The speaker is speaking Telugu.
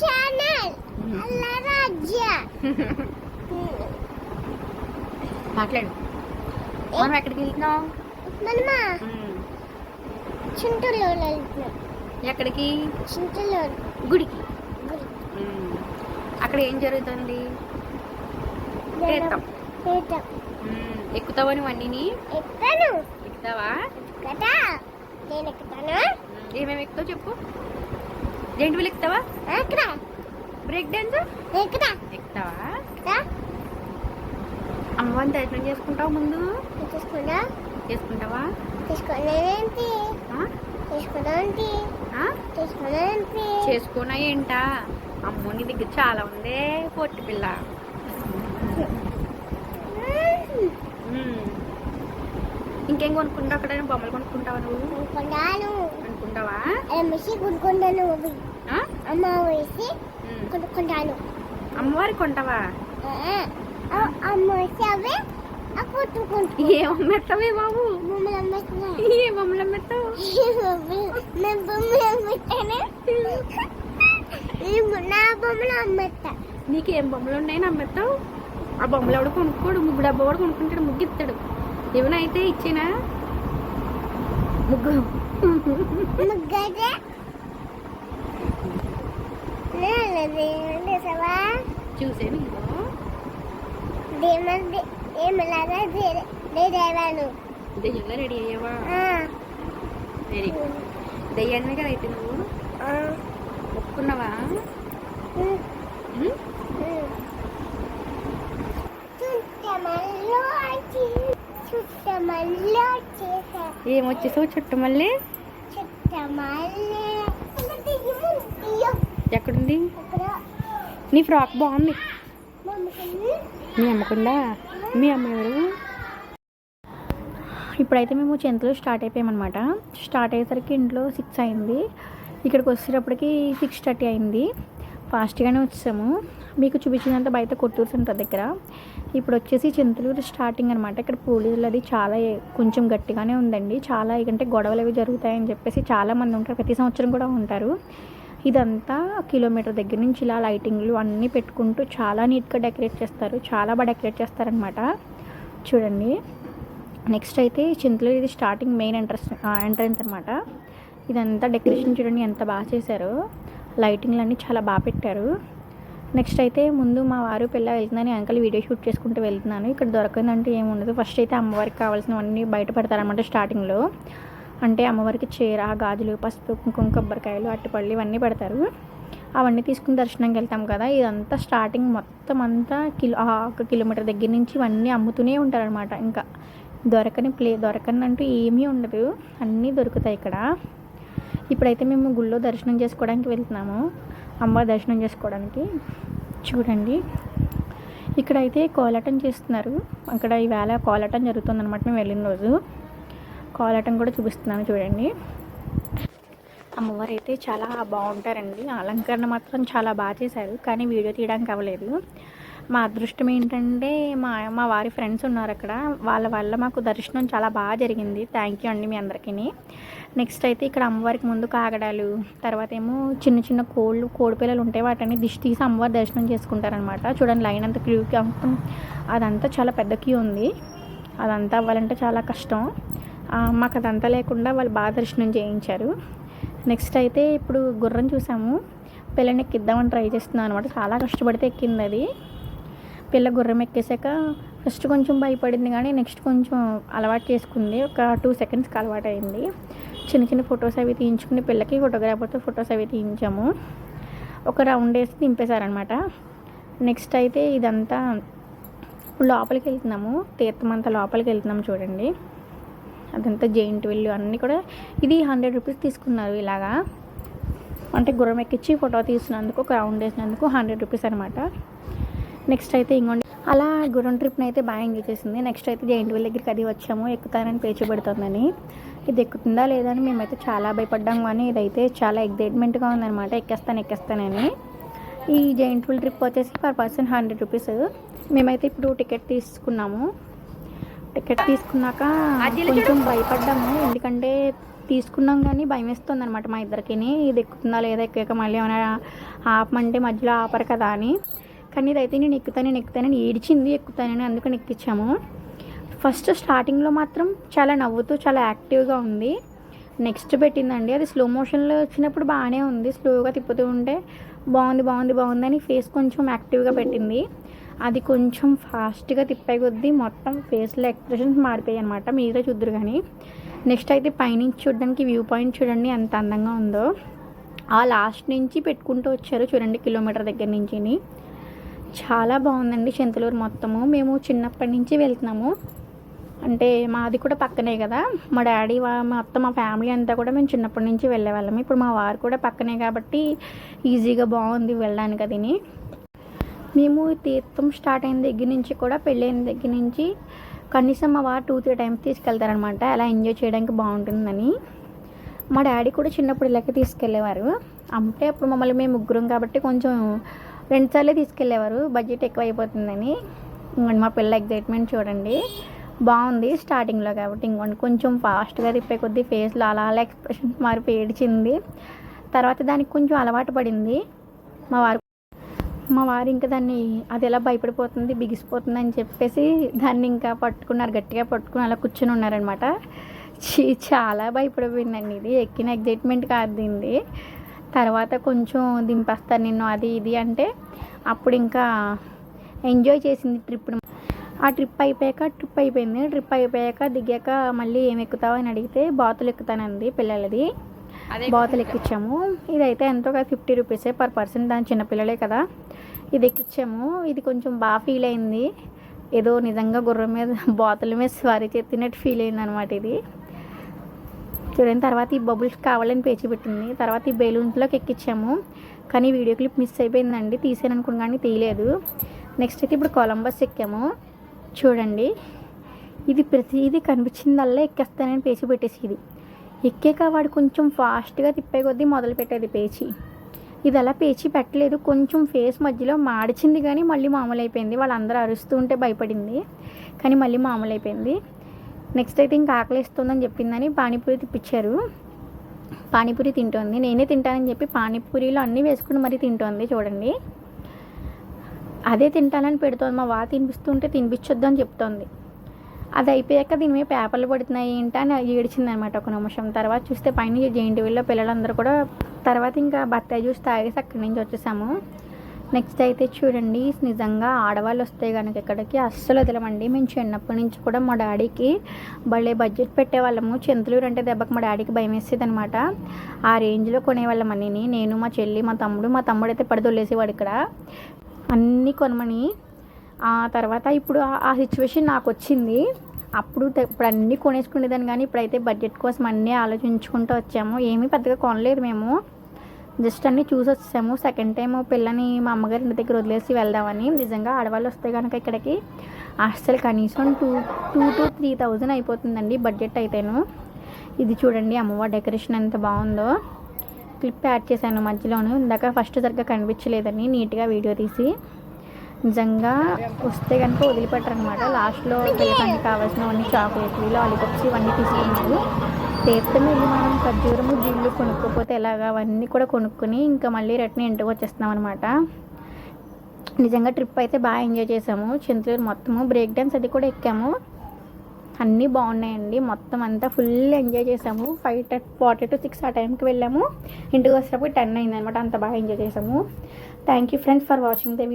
ఛానల్ రాజ్య మాట్లాడు. మనం ఎక్కడికి వెళ్తున్నాం? మనమా? చింతలో వెళ్తున్నాం. ఎక్కడికి? చింతలో గుడికి. ఉమ్. అక్కడ ఏం జరుగుతుంది? తీర్థం. ఎక్కుతావా నువ్వు అన్నిని? ఎక్కను ఎక్కుతావా? కదా నేను ఎక్కుతాను? ఉమ్. ఏమేమి ఎక్కుతావు చెప్పు. జెంట్ ఎక్కుతావా? బ్రేక్ డాన్స్ ఎక్కుతావా? అమ్మవారిని దర్శనం చేసుకుంటావు ముందు? తీసుకున్నా చేసుకుంటావా? తీసుకున్నానంటే చేసుకున్నా ఏంటా? అమ్మో నీ దగ్గర చాలా ఉందే పొట్టి పిల్ల. ఇంకేం కొనుక్కుంటావు? అక్కడ బొమ్మలు కొనుక్కుంటావా నువ్వు? రమేసి కొనుక్కుంటాను అవి ఆ? అమ్మ వేసి ఉమ్. కొనుక్కుంటాను. అమ్మవారికి కొంటావా? అమ్మ వేసి అవి ఆ కొట్టుకుంటూ ఏ అమ్మెత్తావే బాబు? ఏ బొమ్మలు అమ్మెత్తావు నా బొమ్మలు అమ్మేస్తా. నీకేం బొమ్మలు ఉన్నాయని అమ్మెత్తావు ఆ బొమ్మలు ఎవడు కొనుక్కోడు? ముగ్గు డబ్బా కూడా కొనుక్కుంటాడు ముగ్గు ఇస్తాడు. ఏమైనా అయితే ఇచ్చినా? ముగ్గు. దెయ్యంగా రెడీ అయ్యావా? వెరీ గుడ్ దెయ్యాన్ని కదా అయితే నువ్వు? ఒప్పుకున్నావా? ఉమ్? చుట్టమల్లో చుట్టమల్లో చేసా ఏమొచ్చేసావు చుట్టూ మళ్ళీ ఎక్కడుంది? నీ ఫ్రాక్ బాగుంది. మీ అమ్మకుండా మీ అమ్మ ఎవరు? ఇప్పుడైతే మేము చెంతలో స్టార్ట్ అయిపోయామన్నమాట. స్టార్ట్ అయ్యేసరికి ఇంట్లో సిక్స్ అయింది. ఇక్కడికి వచ్చేటప్పటికి సిక్స్ థర్టీ అయింది. ఫాస్ట్గానే వచ్చాము. మీకు చూపించినంత బయట కొట్టూరు సెంటర్ దగ్గర. ఇప్పుడు వచ్చేసి చింతలూరు స్టార్టింగ్ అనమాట ఇక్కడ పోలీసులు అది చాలా కొంచెం గట్టిగానే ఉందండి. చాలా ఏంటంటే గొడవలు అవి జరుగుతాయని చెప్పేసి చాలా మంది ఉంటారు. ప్రతి సంవత్సరం కూడా ఉంటారు. ఇదంతా కిలోమీటర్ దగ్గర నుంచి ఇలా లైటింగ్లు అన్నీ పెట్టుకుంటూ చాలా నీట్గా డెకరేట్ చేస్తారు. చాలా బాగా డెకరేట్ చేస్తారనమాట చూడండి. నెక్స్ట్ అయితే చింతలూరు ఇది స్టార్టింగ్ మెయిన్ ఎంట్రెన్స్ ఎంట్రెన్స్ అనమాట ఇదంతా డెకరేషన్ చూడండి ఎంత బాగా చేశారో. లైటింగ్లు అన్నీ చాలా బాగా పెట్టారు. నెక్స్ట్ అయితే ముందు మా వారు పిల్ల వెళ్తుందని అంకల్ వీడియో షూట్ చేసుకుంటూ వెళ్తున్నాను. ఇక్కడ దొరకదంటే ఏముండదు ఫస్ట్ అయితే అమ్మవారికి కావాల్సినవన్నీ బయట పెడతారనమాట స్టార్టింగ్లో. అంటే అమ్మవారికి చీర గాజులు పసుపు కుంకుమ కొబ్బరికాయలు అట్టిపళ్ళు ఇవన్నీ పెడతారు. అవన్నీ తీసుకుని దర్శనంకి వెళ్తాం కదా. ఇదంతా స్టార్టింగ్ మొత్తం అంతా కిలో ఒక కిలోమీటర్ దగ్గర నుంచి ఇవన్నీ అమ్ముతూనే ఉంటారనమాట ఇంకా దొరకని ప్లే దొరకని అంటూ ఏమీ ఉండదు. అన్నీ దొరుకుతాయి ఇక్కడ. ఇప్పుడైతే మేము గుళ్ళో దర్శనం చేసుకోవడానికి వెళ్తున్నాము. అమ్మవారి దర్శనం చేసుకోవడానికి. చూడండి. ఇక్కడైతే కోలాటం చేస్తున్నారు. అక్కడ ఈవేళ కోలాటం జరుగుతుందన్నమాట మేము వెళ్ళిన రోజు. కోలాటం కూడా చూపిస్తున్నాను చూడండి. అమ్మవారు అయితే చాలా బాగుంటారండి. అలంకరణ మాత్రం చాలా బాగా చేశారు. కానీ వీడియో తీయడానికి అవ్వలేదు. మా అదృష్టం ఏంటంటే మా మా వారి ఫ్రెండ్స్ ఉన్నారు అక్కడ. వాళ్ళ వల్ల మాకు దర్శనం చాలా బాగా జరిగింది. థ్యాంక్ యూ అండి మీ అందరికీ నెక్స్ట్ అయితే ఇక్కడ అమ్మవారికి ముందు కాగడాలు తర్వాత ఏమో చిన్న చిన్న కోళ్ళు కోడిపిల్లలు ఉంటే ఉంటాయి వాటిని దిష్టి తీసి అమ్మవారి దర్శనం చేసుకుంటారనమాట చూడండి లైన్ అంతా క్యూ అదంతా చాలా పెద్ద క్యూ ఉంది. అదంతా అవ్వాలంటే చాలా కష్టం. మాకు అదంతా లేకుండా వాళ్ళు బాగా దర్శనం చేయించారు. నెక్స్ట్ అయితే ఇప్పుడు గుర్రం చూసాము. పిల్లని ఎక్కిద్దామని ట్రై చేస్తున్నాను అనమాట చాలా కష్టపడితే ఎక్కింది అది. పిల్ల గుర్రం ఎక్కేసాక ఫస్ట్ కొంచెం భయపడింది కానీ నెక్స్ట్ కొంచెం అలవాటు చేసుకుంది. ఒక టూ సెకండ్స్కి అలవాటు అయింది. చిన్న చిన్న ఫొటోస్ అవి తీయించుకుని పిల్లకి ఫోటోగ్రాఫర్తో ఫొటోస్ అవి తీయించాము. ఒక రౌండ్ వేసి దింపేశారనమాట నెక్స్ట్ అయితే ఇదంతా ఇప్పుడు లోపలికి వెళ్తున్నాము. తీర్థం అంతా లోపలికి వెళ్తున్నాము చూడండి. అదంతా జెయింట్ విల్లు అన్నీ కూడా ఇది హండ్రెడ్ రూపీస్ తీసుకున్నారు ఇలాగా. అంటే గుర్రం ఎక్కించి ఫోటో తీసినందుకు ఒక రౌండ్ వేసినందుకు హండ్రెడ్ రూపీస్ అనమాట నెక్స్ట్ అయితే ఇంకోండి. అలా గురం ట్రిప్ని అయితే బాగా ఎంజాయ్ చేసింది. నెక్స్ట్ అయితే జైంట్ వీల్ దగ్గరికి అది వచ్చాము. ఎక్కుతానని పేచి పెడుతుందని ఇది ఎక్కుతుందా లేదా అని మేమైతే చాలా భయపడ్డాం కానీ ఇదైతే చాలా ఎగ్జైట్మెంట్గా ఉందన్నమాట. ఎక్కేస్తాను ఎక్కేస్తానని ఈ జైంట్ వీల్ ట్రిప్ వచ్చేసి పర్ పర్సన్ హండ్రెడ్ రూపీస్ మేమైతే ఇప్పుడు టికెట్ తీసుకున్నాము. టికెట్ తీసుకున్నాక కొంచెం భయపడ్డాము. ఎందుకంటే తీసుకున్నాం కానీ భయం వేస్తుంది అనమాట మా ఇద్దరికి ఇది ఎక్కుతుందా లేదా ఎక్కాక మళ్ళీ ఏమైనా ఆపమంటే మధ్యలో ఆపరు కదా అని. కానీ ఇదైతే నేను ఎక్కుతానని నేను ఎక్కుతానని ఏడిచింది ఎక్కుతానని అందుకని ఎక్కించాము. ఫస్ట్ స్టార్టింగ్లో మాత్రం చాలా నవ్వుతూ చాలా యాక్టివ్గా ఉంది. నెక్స్ట్ పెట్టిందండి అది స్లో మోషన్లో వచ్చినప్పుడు బాగానే ఉంది. స్లోగా తిప్పుతూ ఉంటే బాగుంది బాగుంది బాగుంది అని ఫేస్ కొంచెం యాక్టివ్గా పెట్టింది. అది కొంచెం ఫాస్ట్గా తిప్పే కొద్దీ మొత్తం ఫేస్లో ఎక్స్ప్రెషన్స్ మారిపోయాయి అనమాట మీరే చూద్దరు కానీ నెక్స్ట్ అయితే పైనుంచి చూడడానికి వ్యూ పాయింట్ చూడండి ఎంత అందంగా ఉందో. ఆ లాస్ట్ నుంచి పెట్టుకుంటూ వచ్చారు చూడండి కిలోమీటర్ దగ్గర నుంచి చాలా బాగుందండి చింతలూరు మొత్తము. మేము చిన్నప్పటి నుంచి వెళ్తున్నాము. అంటే మాది కూడా పక్కనే కదా. మా డాడీ మొత్తం మా ఫ్యామిలీ అంతా కూడా మేము చిన్నప్పటి నుంచి వెళ్ళేవాళ్ళం ఇప్పుడు మా వారు కూడా పక్కనే కాబట్టి ఈజీగా బాగుంది వెళ్ళడానికి అదిని. మేము తీర్థం స్టార్ట్ అయిన దగ్గర నుంచి కూడా పెళ్ళైన దగ్గర నుంచి కనీసం మా వారు టూ త్రీ టైమ్స్ తీసుకెళ్తారనమాట అలా ఎంజాయ్ చేయడానికి బాగుంటుందని. మా డాడీ కూడా చిన్నప్పుడు ఇలాగే తీసుకెళ్ళేవారు. అంటే అప్పుడు మమ్మల్ని మేము ముగ్గురం కాబట్టి కొంచెం రెండుసార్లే తీసుకెళ్ళేవారు. బడ్జెట్ ఎక్కువ అయిపోతుందని ఇంకోండి మా పిల్ల ఎగ్జైట్మెంట్ చూడండి. బాగుంది స్టార్టింగ్లో కాబట్టి. ఇంకోండి కొంచెం ఫాస్ట్గా తిప్పే కొద్దీ ఫేస్లో అలా అలా ఎక్స్ప్రెషన్స్ మారిపోయి ఏడిచింది. తర్వాత దానికి కొంచెం అలవాటు పడింది. మా వారు మా వారు ఇంకా దాన్ని అది ఎలా భయపడిపోతుంది బిగిసిపోతుంది అని చెప్పేసి దాన్ని ఇంకా పట్టుకున్నారు. గట్టిగా పట్టుకుని అలా కూర్చొని ఉన్నారనమాట చాలా భయపడిపోయిందండి ఇది. ఎక్కిన ఎగ్జైట్మెంట్ కాదు దీనిది. తర్వాత కొంచెం దింపేస్తాను నిన్ను అది ఇది అంటే అప్పుడు ఇంకా ఎంజాయ్ చేసింది ట్రిప్ని ఆ ట్రిప్ అయిపోయాక ట్రిప్ అయిపోయింది. ట్రిప్ అయిపోయాక దిగాక మళ్ళీ ఏం ఎక్కుతావు అని అడిగితే బాతులు ఎక్కుతానంది పిల్లలది. బాతులు ఎక్కించాము ఇదైతే ఎంతో కదా ఫిఫ్టీ రూపీసే పర్ పర్సన్ దాని చిన్నపిల్లలే కదా. ఇది ఎక్కించాము ఇది కొంచెం బాగా ఫీల్ అయింది. ఏదో నిజంగా గుర్రం మీద బాతుల మీద స్వారీ చెప్తున్నట్టు ఫీల్ అయింది అనమాట ఇది. చూడండి తర్వాత ఈ బబుల్స్ కావాలని పేచి పెట్టింది. తర్వాత ఈ బెలూన్స్లోకి ఎక్కించాము కానీ వీడియో క్లిప్ మిస్ అయిపోయిందండి తీసాను అనుకుని కానీ తీయలేదు. నెక్స్ట్ అయితే ఇప్పుడు కొలంబస్ ఎక్కాము. చూడండి ఇది ప్రతిదీ కనిపించిందల్లా ఎక్కేస్తానని పేచి పెట్టేసి ఇది ఎక్కాక వాడు కొంచెం ఫాస్ట్గా తిప్పే కొద్దీ మొదలు పెట్టేది పేచి. ఇది అలా పేచి పెట్టలేదు. కొంచెం ఫేస్ మధ్యలో మాడిచింది కానీ మళ్ళీ మామూలు అయిపోయింది వాళ్ళందరూ అరుస్తూ ఉంటే భయపడింది. కానీ మళ్ళీ మామూలు అయిపోయింది నెక్స్ట్ అయితే ఇంకా ఆకలిస్తుందని చెప్పిందని పానీపూరి తిప్పించారు. పానీపూరి తింటోంది. నేనే తింటానని చెప్పి పానీపూరిలో అన్నీ వేసుకుని మరీ తింటోంది చూడండి. అదే తింటానని పెడుతోంది. మా వా తినిపిస్తుంటే తినిపించొద్దు అని చెప్తోంది. అది అయిపోయాక దీని మీద పేపర్లు పడుతున్నాయి ఏంటి అని ఏడిచింది అనమాట ఒక నిమిషం. తర్వాత చూస్తే పైన జేఎన్టీవీలో పిల్లలందరూ కూడా తర్వాత ఇంకా బత్తాయి జ్యూస్ తాగేసి అక్కడి నుంచి వచ్చేసాము. నెక్స్ట్ అయితే చూడండి నిజంగా ఆడవాళ్ళు వస్తే కనుక ఇక్కడికి అస్సలు వదలమండి. మేము చిన్నప్పటి నుంచి కూడా మా డాడీకి భలే బడ్జెట్ పెట్టేవాళ్ళము. చింతలూరు అంటే దెబ్బకి మా డాడీకి భయం వేసేది అనమాట ఆ రేంజ్లో కొనేవాళ్ళం అన్నీ నేను మా చెల్లి మా తమ్ముడు మా తమ్ముడు అయితే పడదొల్లేసేవాడు ఇక్కడ. అన్నీ కొనమని ఆ తర్వాత ఇప్పుడు ఆ- సిచ్యువేషన్ నాకు వచ్చింది. అప్పుడు ఇప్పుడు అన్నీ కొనేసుకునేదాన్ని కానీ ఇప్పుడైతే బడ్జెట్ కోసం అన్నీ ఆలోచించుకుంటూ వచ్చాము. ఏమీ పెద్దగా కొనలేదు మేము. జస్ట్ అన్నీ చూసి వచ్చాము సెకండ్ టైం పిల్లని మా అమ్మగారి ఇంటి దగ్గర వదిలేసి వెళ్దామని. నిజంగా ఆడవాళ్ళు వస్తే కనుక ఇక్కడికి అసలు కనీసం two two to three thousand అయిపోతుందండి బడ్జెట్ అయితేను. ఇది చూడండి అమ్మవారి డెకరేషన్ ఎంత బాగుందో. క్లిప్ యాడ్ చేశాను మధ్యలోను. ఇందాక ఫస్ట్ సరిగ్గా కనిపించలేదని నీట్గా వీడియో తీసి. నిజంగా వస్తే కనుక వదిలిపెట్టరు అనమాట లాస్ట్లో పిల్లకానికి కావాల్సినవన్నీ చాక్లెట్లు లాలీపాప్స్ ఇవన్నీ తీసుకున్నారు తీర్థం వెళ్ళి మనం ఖర్జూరము గిళ్ళు కొనుక్కోపోతే ఎలాగా అవన్నీ కూడా కొనుక్కొని ఇంకా మళ్ళీ రిటర్న్ ఇంటికి వచ్చేస్తున్నాం అనమాట నిజంగా ట్రిప్ అయితే బాగా ఎంజాయ్ చేసాము. చింతలూరు మొత్తము బ్రేక్ డ్యాన్స్ అది కూడా ఎక్కాము. అన్నీ బాగున్నాయండి. మొత్తం అంతా ఫుల్ ఎంజాయ్ చేసాము. ఫైవ్ ఫార్టీ టు సిక్స్ ఆ టైంకి వెళ్ళాము. ఇంటికి వచ్చేటప్పుడు టెన్ అయింది అనమాట అంత బాగా ఎంజాయ్ చేసాము. Thank you friends for watching the video.